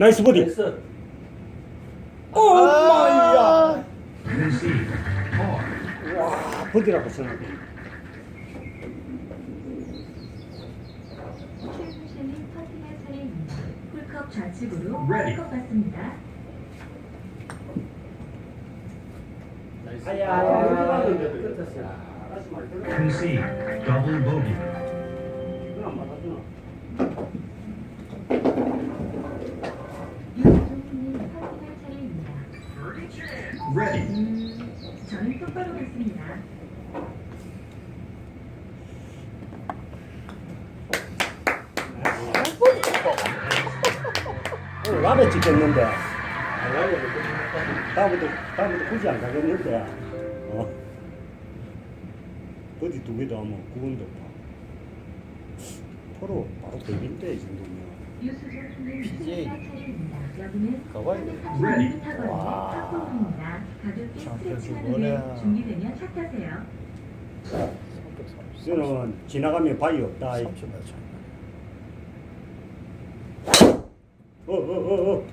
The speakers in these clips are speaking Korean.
나이스. 됐어. 오 마이야. Concede. Par. 와 퍼팅할 차례입니다. 풀컵 좌측으로 Ready. 컵 같습니다. 아야, 아. Concede. Double bogey. 그럼 맞아주나? 유승준님 퍼팅할 차례입니다. Ready. 음, 저는 똑바로 갔습니다. 오늘 라베 찍겠는데. 다음부터 다음부터 굳이 안 가겠는데. 어. 버디 두 개도 하면 구분도 없다. 프로 바로 백인데 이 정도면. BJ. 330m 와. 후에 뭐냐. 준비되면 차 타세요. 330. 저는 지나가면 바위 없다. 30m 차이. 어어어 어.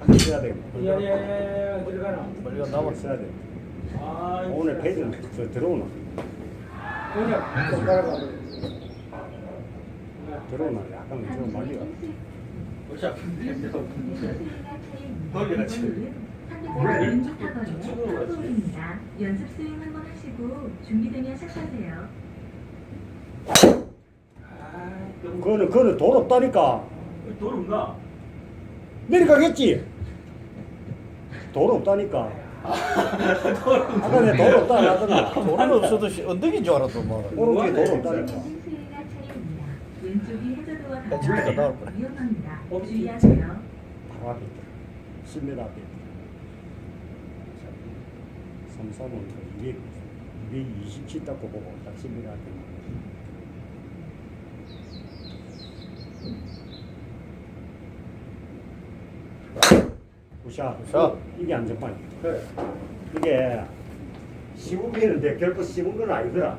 한개 써야 돼. 야야야야 어디 가나? 멀리가 남았어. 써야 돼. 아, 오늘 페이드는 저 들어오나? 그냥 손가락 들어오나? 약간 좀 멀리 가. 어차피 돌려가 치고. Ready. 왼쪽 타거리의 탑골입니다. 연습 스윙 한번 하시고 준비되면 시작하세요. 아, 그거는 그거는 돌 없다니까. 돌 없나? 내려가겠지. 돌 없다니까. 아까 내가 돌 없다 안 하더나. 돌은 없어도 씨, 언덕인 줄 알았던 말. 오른쪽에 돌 없다니까. 왼쪽이 나올 거야. 위험합니다. 주의하세요. 10m 앞에 있다. 3, 3은 200, 227 닦고 보고 딱 10m 앞에 있는 우샤. 우샤. 이게 안전판이. 그래. 이게 시국이는데 결코 씹은 건 아니더라.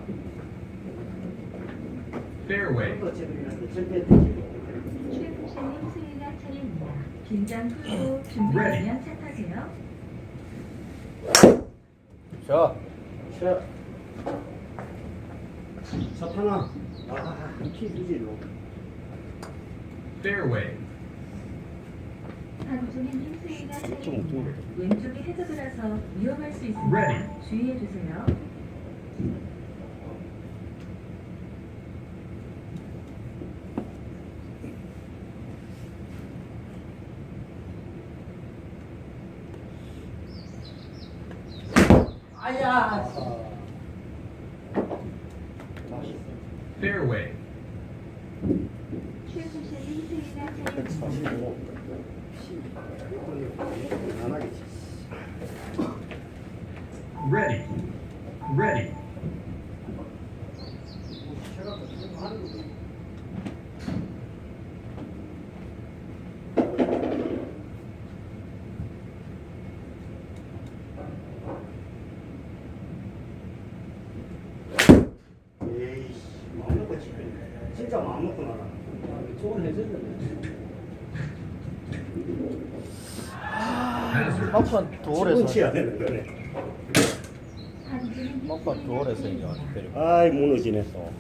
Fairway. 또 제대로 절대 되지. 최승실님 스윙할 차례입니다. 긴장 풀고 준비되면 차 타세요. 자, 자, 사탄아. 아, 키 주지 너. Fairway. 좀 차례입니다. 엉뚱해. 왼쪽이 해저드라서 위험할 수 있습니다. Ready. 주의해 주세요. Fairway. Ready. Ready. 진짜 마음 놓고 나가. 좋은 해줬는데. Hazard. 막판 돌에서 치야 되는 거네. 한종현님 막판 돌에서 이제. 아이, 무너지네 또.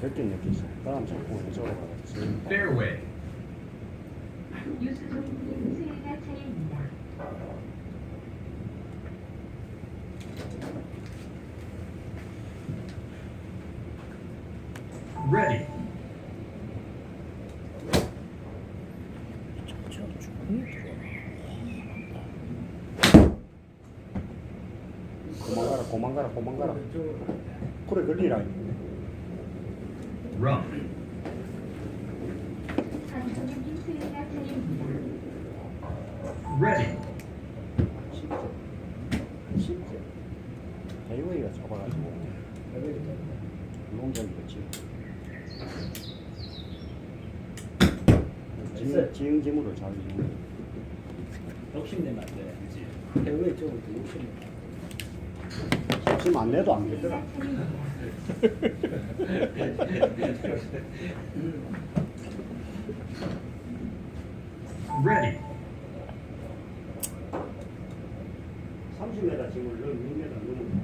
그렇게 느끼지. 다음 자꾸 왼쪽으로 가겠지. Fairway. 유수종님 스윙할 차례입니다. Ready. 그만 가라, 그만 가라, 그만 가라. 그래, 걸리라. 쉽지. 베이웨이가 적어가지고 베이웨이 유동적이겠지. 지금 지금 재물을 잘 이용해. 욕심내면 안 돼, 그지? 배우의 쪽은 더 욕심내. 욕심 안 내도 안 되더라. 레디 30m 지물 넌 6m 넘는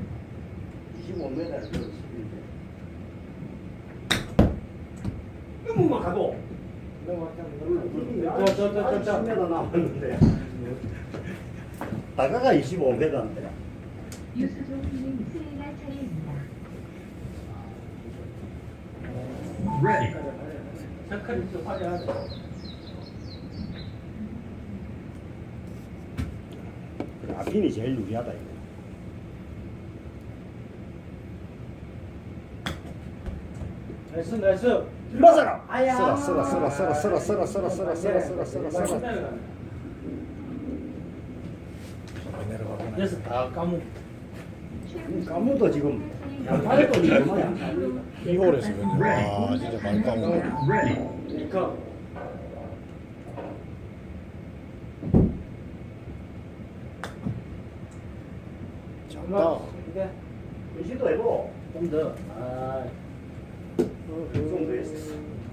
25m를 넌 10인데. 너무만 가도. 저, 저, 저, 저, 저. 10m 남았는데. 다가가 25m인데. 유수종님 수리가 차례입니다. Ready. 색깔이 좀 화려하네. 그래, 앞핀이 제일 유리하다 이거. 나이스, 나이스. 맞아라. 아야. 쓰라 쓰라 쓰라 쓰라 쓰라 쓰라 쓰라 쓰라 쓰라 쓰라 쓰라 쓰라. 내려가구나. 그래서 다 까먹. 까무도 지금. 양팔도 이거야. 이골에서 와 진짜 많이 까먹어. 그러니까. 나. 이게 의심도 해보. 좀 더.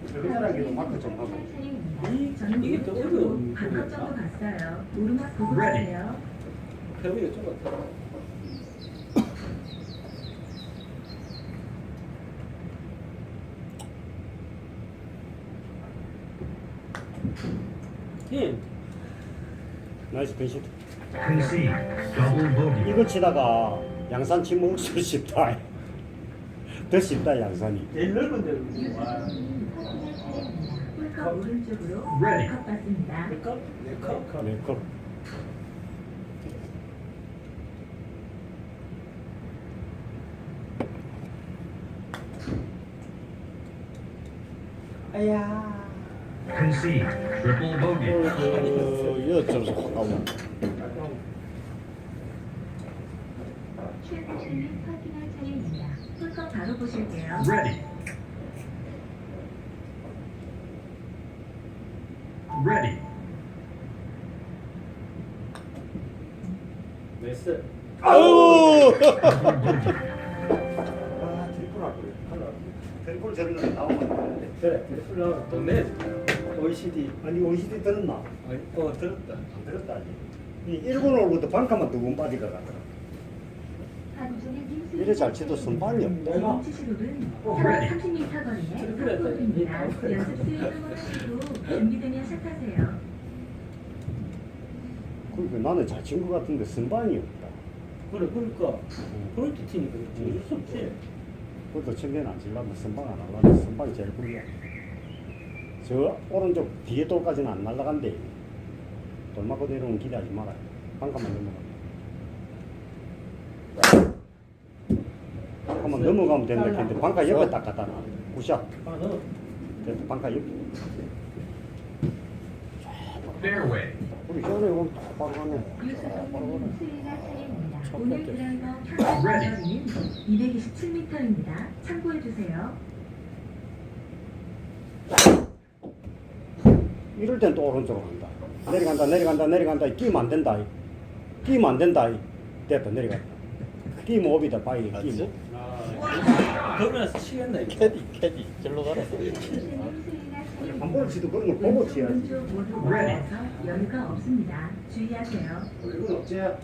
그 정도 글씨 이거 치다가 양산 침묵을 쓸 쉽다. 더 쉽다 양산이. 제일 넓은 데로 컵컵컵컵 네. 네. 네 아야. concede 어, 저 이거 좀 가까워. 최고수님 확인할 차례입니다. 홀컵 바로 보실게요. Ready. Ready. 나이스. bogey. 아, 트리플 할 거야. 트리플 저런 거 나오면 안 돼. 그래, 플러 돈 내. OECD. 아니 OECD 들었나? 어, 들었다. 안 들었다 아직. 이 일본 올부터 반카만 두 번 빠질 것 같더라. 이래 잘 치도 선발이 없다. 어, 30m 거리에 트리플 했다. 골프입니다. 어, 연습 스윙 한번 하시고 준비되면 샷하세요. 그러니까 나는 잘 친 것 같은데 선발이 없다. 그래, 그러니까. 그럴 때 티니까 어쩔 수 없지. 그것도 천개는 안 치려면 선발 안 하려면 선발이 제일 불리해. 저 오른쪽 뒤에 돌까지는 안 날아간대. 돌 맞고 내려오는 기대하지 마라. 반카만 넘어가. 한번 넘어가면 된다 했는데 반카 옆에 딱 갖다 놔. 굿샷. 됐다 반카 옆에. Fairway. 우리 현에 오면 바로 가네. 오늘. 드라이버. 평균 거리는 227m입니다. 참고해 주세요. 이럴 땐 또 오른쪽으로 간다. 내려간다, 내려간다, 내려간다. 끼면 안 된다. 끼면 안 된다. 됐다, 내려갔다. 끼면 오비다, 바이. 끼면. 맞지? 아, 그러면서 치겠나, 이거. 캐디 캐디 절로 가라. 유수님 수리가 차례입니다. 한번 치도 그런 걸 보고 치야지. 오른쪽. 올라서 여유가 없습니다. 주의하세요. 이건 어째?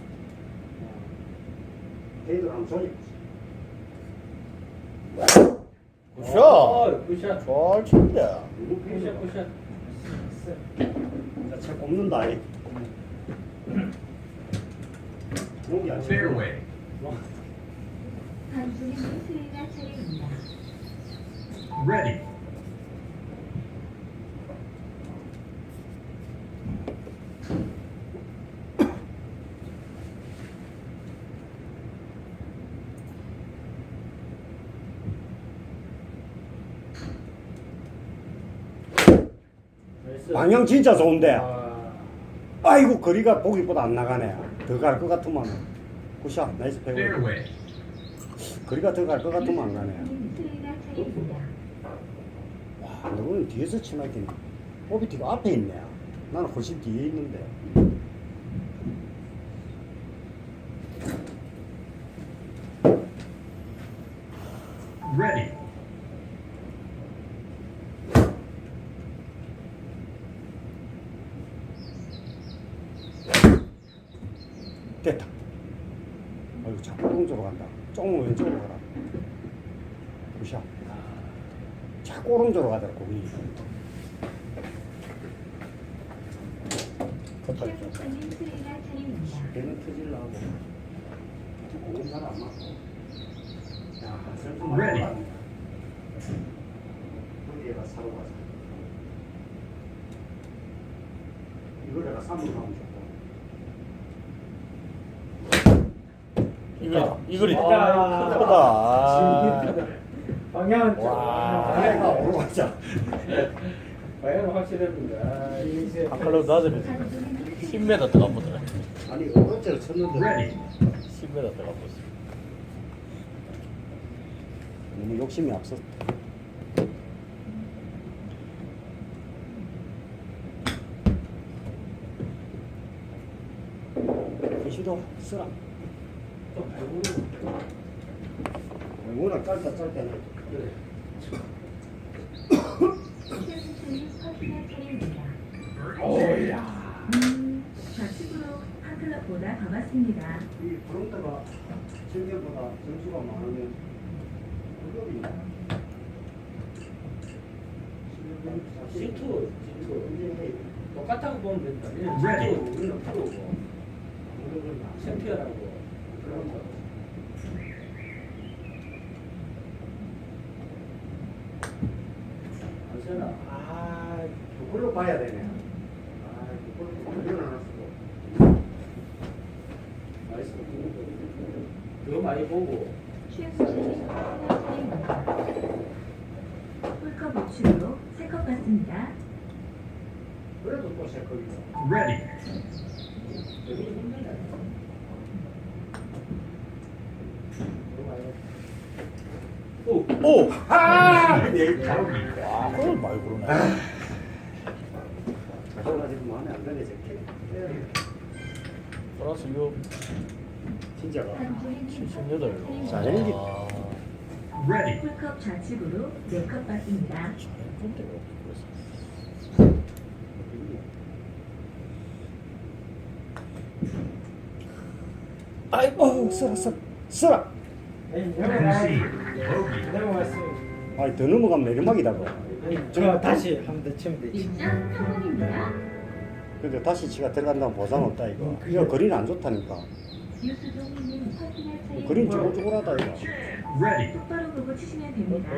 걔들 한번 조지. 굿샷. 어, 굿샷. 잘 친다. 굿샷, 굿샷. 자, 책 없는다. 이. 여기 안 치고. Fairway. 한준의 수리가 차례입니다. Ready. 방향 진짜 좋은데. 아, 아이고, 거리가 보기보다 안 나가네. 더 갈 것 같으면. 굿샷, 나이스 페어. 거리가 더갈것 같으면 안 가네. 와, 너는 뒤에서 치나긴 오비티가 앞에 있네. 나는 훨씬 뒤에 있는데. Ready. 됐다. 아이고, 자꾸 오른쪽으로 간다. 조금 왼쪽으로 가라. 굿샷. 자꾸 오른쪽으로 가더라, 차례입니다. 걔는 터질라고. 공은 잘안 맞고. 야, 슬픈. 말도 거기에다 사러 가자. 이거 내가 3분 하면 좋고. 이거 이거리 아, 크다. 아. 방향은 좀- 와. 내가 오로 가자. 방향은. 아, 한 칼로 낮으면 10m 들어가 보더라. 아니, 오른쪽으로 쳤는데. Ready. 10m 들어가 보지. 너무 욕심이 앞섰다. 시도 쓰라. 워낙 짧다. 오야. 음, 좌측으로 클럽보다 더 맞습니다. 이 프론트가 전개보다 점수가 많으면 불법이 시트, 시트. 똑같다고 보면 된다. 우리는 프로고. 챔피언하고. 아, 그걸로 봐야 되네. 아, 그걸로 일어나놨어. 나이스. 그거 많이 보고. 최국수님 커피가 차례입니다. 홀컵 우측으로 세컵 같습니다. 그래도 또 세 컵이다. Ready. 여기 힘들다. 그거 많이 오! 오. 아! 내 그걸 많이 그러네. 가져가지고 마음에 안 드네, 저게. 플러스 6, 진짜가. 78. 잘생긴. 아, Ready. 홀컵 좌측으로 네컵 받습니다. 잘했는데 왜 그랬어? 아이고, 쓰라, 쓰라, 쓰라. 에 넘어갔어. 아이, 더 넘어가면 내리막이다, 그. 저 다시 한번 더 치면 되지. 1점 성공입니다. 근데 다시 지가 들어간다면 보상 없다, 이거. 이거 거리는 안 좋다니까. 유수종님 차례입니다. 그린 쭈글쭈글하다, 이거. Ready. 똑바로 보고 치시면 됩니다.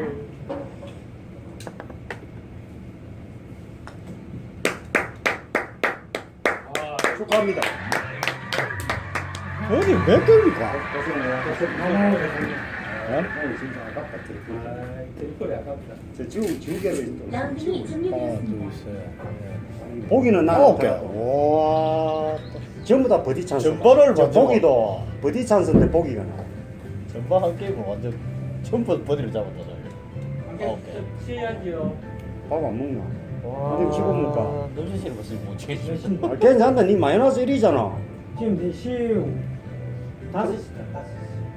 아, 축하합니다. 어디 몇 개입니까? 어? 오늘 진짜 아깝다, 트리플. 아, 트리플이 아깝다. 저 지금 지우개를 또 라운딩이 종료되었습니다. 보기는 아홉 개. 와. 전부 다 버디 찬스. 전반을 저 먼저 보기도 버디 찬스인데 보기가 나. 전반 한 게임은 완전 전부 버디를 잡았다, 저기. 아홉 개. 치야지요. 밥안 먹나? 와, 근데 지금 볼까? 거 쓰면 못. 아, 괜찮다. 니 마이너스 1이잖아. 지금 내 시우 다섯 시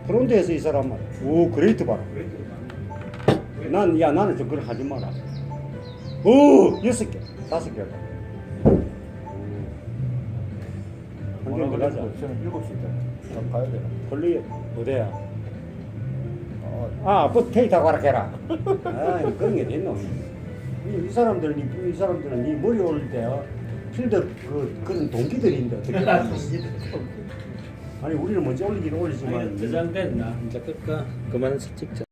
다 다섯 프론트에서 이 사람 말. 오, 그레이트 봐라. 시. 난, 야, 나는 좀 그걸 하지 마라. 오, 여섯 개. 다섯 개다. 한개 더 가자. 저는 7시 때. 가야 되나? 걸리, 어디야? 아, 테이터 가라 해라. 아, 그런 게 됐노. 이, 이 사람들, 이, 이 사람들은 이 머리 올릴 때 어, 필드 그 그런 동기들인데 어떻게 아니 우리는 먼저 올리긴 올리지만 저장됐나? 이제 끝까. 그만 찍자.